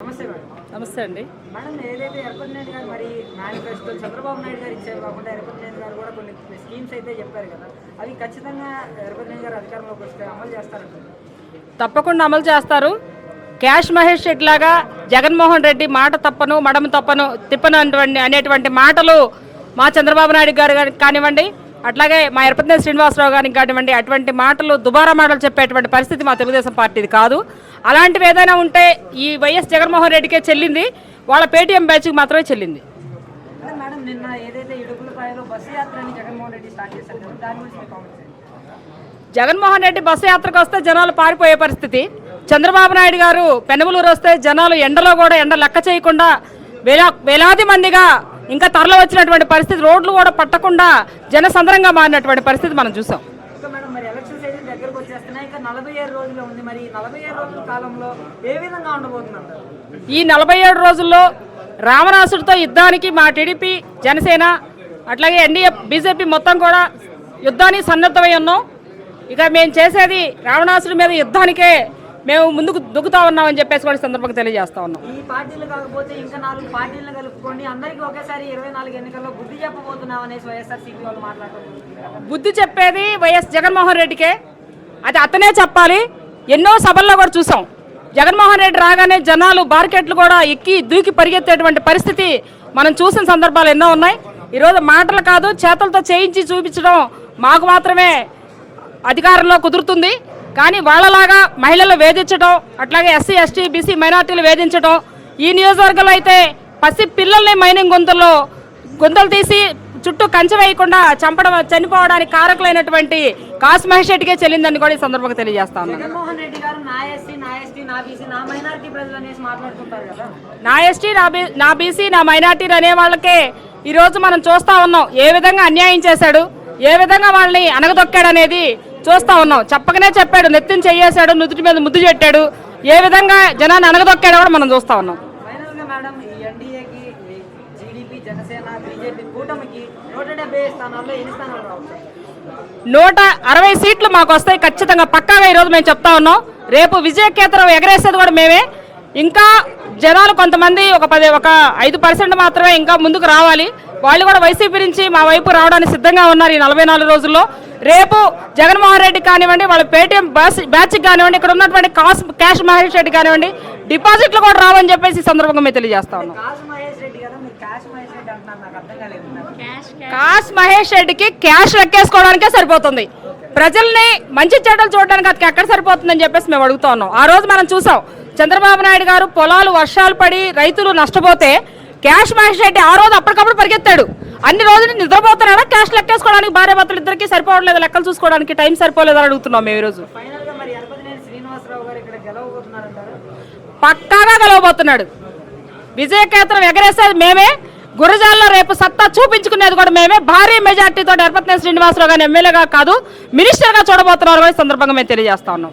నమస్తే మేడం. నమస్తే అండి. మేడం ఏదైతే గారు మరి మేనిఫెస్టో చంద్రబాబు నాయుడు గారు ఇచ్చారు కాకుండా గారు కూడా కొన్ని స్కీమ్స్ అయితే చెప్పారు కదా అవి ఖచ్చితంగా గారు అధికారంలోకి వస్తే అమలు చేస్తారంటారు? తప్పకుండా అమలు చేస్తారు. క్యాష్ మహేష్ లాగా జగన్మోహన్ రెడ్డి మాట తప్పను మడమ తప్పను తిప్పను అనేటువంటి మాటలు మా చంద్రబాబు నాయుడు గారు కానివ్వండి. అట్లాగే మా ఎరపతినేని శ్రీనివాసరావు గారికి కానివ్వండి అటువంటి మాటలు దుబారా మాటలు చెప్పేటువంటి పరిస్థితి మా తెలుగుదేశం పార్టీది కాదు. అలాంటివి ఏదైనా ఉంటే ఈ వైఎస్ జగన్మోహన్ రెడ్డికే చెల్లింది వాళ్ళ పేటీఎం బ్యాచ్కి మాత్రమే చెల్లింది. జగన్మోహన్ రెడ్డి బస్సు యాత్రకు వస్తే జనాలు పారిపోయే పరిస్థితి. చంద్రబాబు నాయుడు గారు పెనుమలూరు వస్తే జనాలు ఎండలో కూడా ఎండ లెక్క చేయకుండా వేలా వేలాది మందిగా ఇంకా తరలి వచ్చినటువంటి పరిస్థితి రోడ్లు కూడా పట్టకుండా జనసంద్రంగా మారినటువంటి పరిస్థితి మనం చూసాం. ఈ నలభై ఏడు రోజుల్లో రావణాసుడితో యుద్ధానికి మా టీడీపీ జనసేన అట్లాగే ఎన్డీఏ బీజేపీ మొత్తం కూడా యుద్ధానికి సన్నద్ధమై ఉన్నాం. ఇక మేము చేసేది రావణాసుడి మీద యుద్ధానికే. మేము ముందుకు దుక్కుతా ఉన్నామని చెప్పేసి కూడా సందర్భంగా తెలియజేస్తా ఉన్నాం. ఈ పార్టీలు కాకపోతే ఇంకా నాలుగు పార్టీలను కలుపుకోండి. అందరికీ ఒకేసారి ఇరవై నాలుగు ఎన్నికల్లో బుద్ధి చెప్పబోతున్నాం అనేసి వైఎస్ఆర్సీపీ వాళ్ళు మాట్లాడుతున్నారు బుద్ధి చెప్పేది వైఎస్ జగన్మోహన్ రెడ్డికే. అది అతనే చెప్పాలి. ఎన్నో సభల్లో కూడా చూసాం. జగన్మోహన్ రెడ్డి రాగానే జనాలు బార్కెట్లు కూడా ఎక్కి దూకి పరిగెత్తేటువంటి పరిస్థితి మనం చూసిన సందర్భాలు ఎన్నో ఉన్నాయి. ఈరోజు మాటలు కాదు చేతులతో చేయించి చూపించడం మాకు మాత్రమే అధికారంలో కుదురుతుంది. కానీ వాళ్ళలాగా మహిళలు వేధించడం అట్లాగే ఎస్సీ ఎస్టీ బీసీ మైనార్టీలు వేధించడం ఈ నియోజకవర్గంలో అయితే పసి పిల్లల్ని మైనింగ్ గొంతుల్లో గొంతులు తీసి చుట్టూ కంచె వేయకుండా చంపడం చనిపోవడానికి కారకులైనటువంటి కాసు మహేష్ రెడ్డికే చెల్లిందని కూడా ఈ సందర్భంగా తెలియజేస్తా నా ఎస్టీ నా బీసీ నా మైనారిటీ అనే వాళ్ళకే ఈరోజు మనం చూస్తా ఉన్నాం ఏ విధంగా అన్యాయం చేశాడు ఏ విధంగా వాళ్ళని అనగదొక్కాడు అనేది చూస్తా ఉన్నాం. చెప్పకనే చెప్పాడు నెత్తిని చెయ్యేశాడు నుదుటి మీద ముద్దు పెట్టాడు. ఏ విధంగా జనాన్ని అనగదొక్కాడో కూడా మనం చూస్తా ఉన్నాం. నూట అరవై సీట్లు మాకు వస్తాయి ఖచ్చితంగా. పక్కాగా ఈరోజు మేము చెప్తా ఉన్నాం. రేపు విజయకేతరం ఎగరేసేది కూడా మేమే. ఇంకా జనాలు కొంతమంది ఒక పది ఒక ఐదు పర్సెంట్ మాత్రమే ఇంకా ముందుకు రావాలి. వాళ్ళు కూడా వైసీపీ నుంచి మా వైపు రావడానికి సిద్ధంగా ఉన్నారు ఈ నలభై నాలుగు రోజుల్లో. రేపు జగన్మోహన్ రెడ్డి కానివ్వండి వాళ్ళ పేటీఎం బ్యాచ్ బ్యాచ్కి కానివ్వండి ఇక్కడ ఉన్నటువంటి కాస్ క్యాష్ మహేష్ రెడ్డి కానివ్వండి డిపాజిట్లు కూడా రావని చెప్పేసి ఈ సందర్భంగా మేము తెలియజేస్తా ఉన్నాం. కాసు మహేష్ రెడ్డి కదా మీరు కాశ్ మహేష్ రెడ్డి అంటున్నారు నాకు అర్థం కాలేదు. కాస్ మహేష్ రెడ్డికి క్యాష్ లెక్కేసుకోవడానికే సరిపోతుంది. ప్రజల్ని మంచి చెడ్డలు చూడడానికి అతనికి ఎక్కడ సరిపోతుందని చెప్పేసి మేము అడుగుతా ఉన్నాం. ఆ రోజు మనం చూసాం చంద్రబాబు నాయుడు గారు పొలాలు వర్షాలు పడి రైతులు నష్టపోతే క్యాష్ మహేష్ రెడ్డి ఆ రోజు అప్పటికప్పుడు పరిగెత్తాడు. అన్ని రోజులు నిద్రపోతున్నాడా? క్యాష్ లెక్కేసుకోవడానికి భార్య భర్తలు ఇద్దరికి సరిపోవట్లేదు. లెక్కలు చూసుకోవడానికి టైం సరిపోలేదు అని అడుగుతున్నాం మేము ఈరోజు. పక్కాగా గెలవబోతున్నాడు. విజయకేతనం ఎగరేసేది మేమే. గురజాల్లో రేపు సత్తా చూపించుకునేది కూడా మేమే. భారీ మెజార్టీతో ఎర్పత్నే శ్రీనివాసరావు గారిని ఎమ్మెల్యేగా కాదు మినిస్టర్గా చూడబోతున్నారు కూడా సందర్భంగా మేము తెలియజేస్తా ఉన్నాం.